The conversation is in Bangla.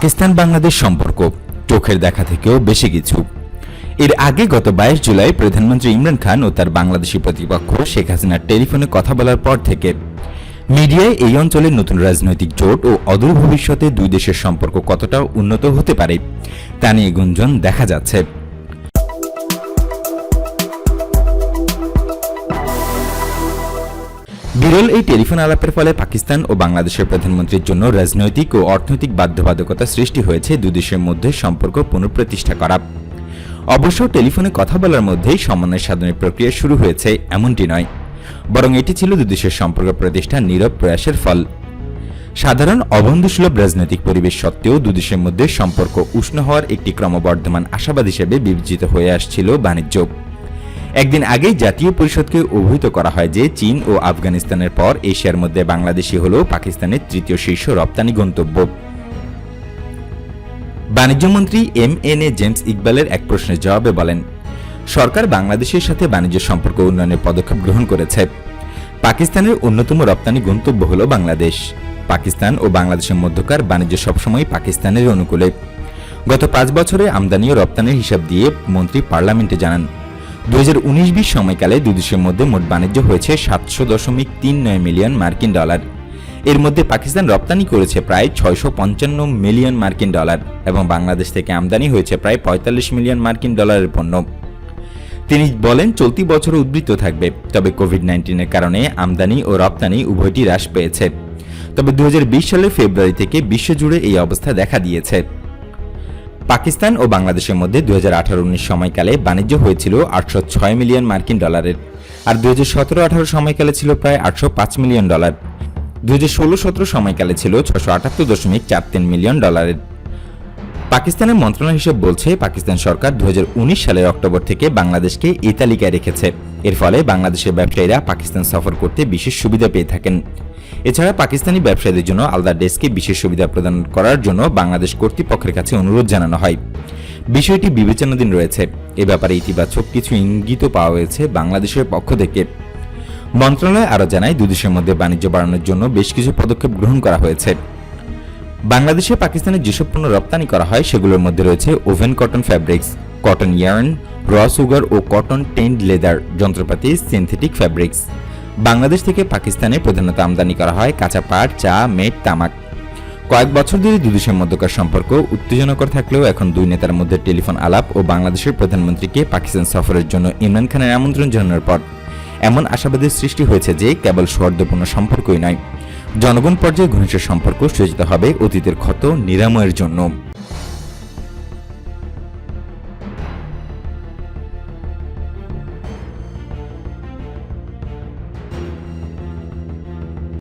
পাকিস্তান বাংলাদেশ সম্পর্ক, চোখের দেখা থেকেও বেশি কিছু। এর আগে গত বাইশ জুলাই প্রধানমন্ত্রী ইমরান খান ও তার বাংলাদেশি প্রতিপক্ষ শেখ হাসিনার টেলিফোনে কথা বলার পর থেকে মিডিয়ায় এই অঞ্চলের নতুন রাজনৈতিক জোট ও অদূর ভবিষ্যতে দুই দেশের সম্পর্ক কতটা উন্নত হতে পারে, তা নিয়ে গুঞ্জন দেখা যাচ্ছে। বিরল এই টেলিফোন আলাপের ফলে পাকিস্তান ও বাংলাদেশের প্রধানমন্ত্রীর জন্য রাজনৈতিক ও অর্থনৈতিক বাধ্যবাধকতা সৃষ্টি হয়েছে দুদেশের মধ্যে সম্পর্ক পুনঃপ্রতিষ্ঠা করা। অবশ্য টেলিফোনে কথা বলার মধ্যেই সমন্বয় সাধনের প্রক্রিয়া শুরু হয়েছে, এমনটি নয়। বরং এটি ছিল দুদেশের সম্পর্ক প্রতিষ্ঠার নীরব প্রয়াসের ফল। সাধারণ, অবন্ধুসুলভ রাজনৈতিক পরিবেশ সত্ত্বেও দুদেশের মধ্যে সম্পর্ক উষ্ণ হওয়ার একটি ক্রমবর্ধমান আশাবাদ হিসেবে বিবেচিত হয়ে আসছিল বাণিজ্য। একদিন আগেই জাতীয় পরিষদকে অভিহিত করা হয় যে চীন ও আফগানিস্তানের পর এশিয়ার মধ্যে বাংলাদেশই হল পাকিস্তানের তৃতীয় শীর্ষ রপ্তানি গন্তব্য। বাণিজ্যমন্ত্রী এম এন এ জেমস ইকবালের এক প্রশ্নের জবাবে বলেন, সরকার বাংলাদেশের সাথে বাণিজ্য সম্পর্ক উন্নয়নের পদক্ষেপ গ্রহণ করেছে। পাকিস্তানের অন্যতম রপ্তানি গন্তব্য হল বাংলাদেশ। পাকিস্তান ও বাংলাদেশের মধ্যকার বাণিজ্য সবসময় পাকিস্তানের অনুকূলে। গত পাঁচ বছরে আমদানি ও রপ্তানির হিসাব দিয়ে মন্ত্রী পার্লামেন্টে জানান দু হাজার উনিশ বিশ সময়কালে দুই দেশের মধ্যে মোট বাণিজ্য হয়েছে সাতশো দশমিক তিন নয় মিলিয়ন মার্কিন ডলার। এর মধ্যে পাকিস্তান রপ্তানি করেছে প্রায় ছয়শো পঞ্চান্ন মিলিয়ন মার্কিন ডলার এবং বাংলাদেশ থেকে আমদানি হয়েছে প্রায় পঁয়তাল্লিশ মিলিয়ন মার্কিন ডলারের পণ্য। তিনি বলেন, চলতি বছর উদ্বৃত্ত থাকবে, তবে কোভিড নাইন্টিনের কারণে আমদানি ও রপ্তানি উভয়টি হ্রাস পেয়েছে। তবে দু হাজার বিশ সালের ফেব্রুয়ারি থেকে বিশ্বজুড়ে এই অবস্থা দেখা দিয়েছে। পাকিস্তান ও বাংলাদেশের মধ্যে দু হাজার আঠারো উনিশ সময়কালে বাণিজ্য হয়েছিল আটশো ছয় মিলিয়ন মার্কিন ডলারের, আর দু হাজার সতেরো আঠারো সময়কালে ছিল প্রায় আটশো পাঁচ মিলিয়ন ডলার। দু হাজার ষোলো সতেরো সময়কালে ছিল ছশো আটাত্তর দশমিক চার তিন মিলিয়ন ডলারের। পাকিস্তানের মন্ত্রণালয় হিসেব বলছে, পাকিস্তান সরকার দু হাজার উনিশ সালের অক্টোবর থেকে বাংলাদেশকে এই তালিকায় রেখেছে। এর ফলে বাংলাদেশের ব্যবসায়ীরা পাকিস্তান সফর করতে বিশেষ সুবিধা পেয়ে থাকেন। এছাড়া পাকিস্তানি ব্যবসায়ীদের জন্য আলাদা ডেস্কে বিশেষ সুবিধা প্রদান করার জন্য বাংলাদেশ কর্তৃপক্ষের কাছে অনুরোধ জানানো হয়। বিষয়টি বিবেচনাধীন রয়েছে। এ ব্যাপারে ইতিবাচক কিছু ইঙ্গিত পাওয়া হয়েছে বাংলাদেশের পক্ষ থেকে। মন্ত্রণালয় আরও জানায় দুদেশের মধ্যে বাণিজ্য বাড়ানোর জন্য বেশ কিছু পদক্ষেপ গ্রহণ করা হয়েছে। বাংলাদেশে পাকিস্তানের যেসব পণ্য রপ্তানি করা হয়, সেগুলোর মধ্যে রয়েছে woven cotton fabrics. Cotton yarn র সুগার ও কটন টেন্ড লেদার যন্ত্রপাতি সিনথেটিক ফ্যাব্রিক্স বাংলাদেশ থেকে পাকিস্তানে প্রধানত আমদানি করা হয় কাঁচা পাট, চা, মেট, তামাক। কয়েক বছর ধরে দুই দেশের মধ্যকার সম্পর্ক উত্তেজনকর থাকলেও এখন দুই নেতার মধ্যে টেলিফোন আলাপ ও বাংলাদেশের প্রধানমন্ত্রীকে পাকিস্তান সফরের জন্য ইমরান খানের আমন্ত্রণ জানানোর পর এমন আশাবাদের সৃষ্টি হয়েছে যে কেবল সৌহার্দ্যপূর্ণ সম্পর্কই নয়, জনগণ পর্যায়ে ঘনিষ্ঠ সম্পর্ক সূচিত হবে অতীতের ক্ষত, নিরাময়ের জন্য।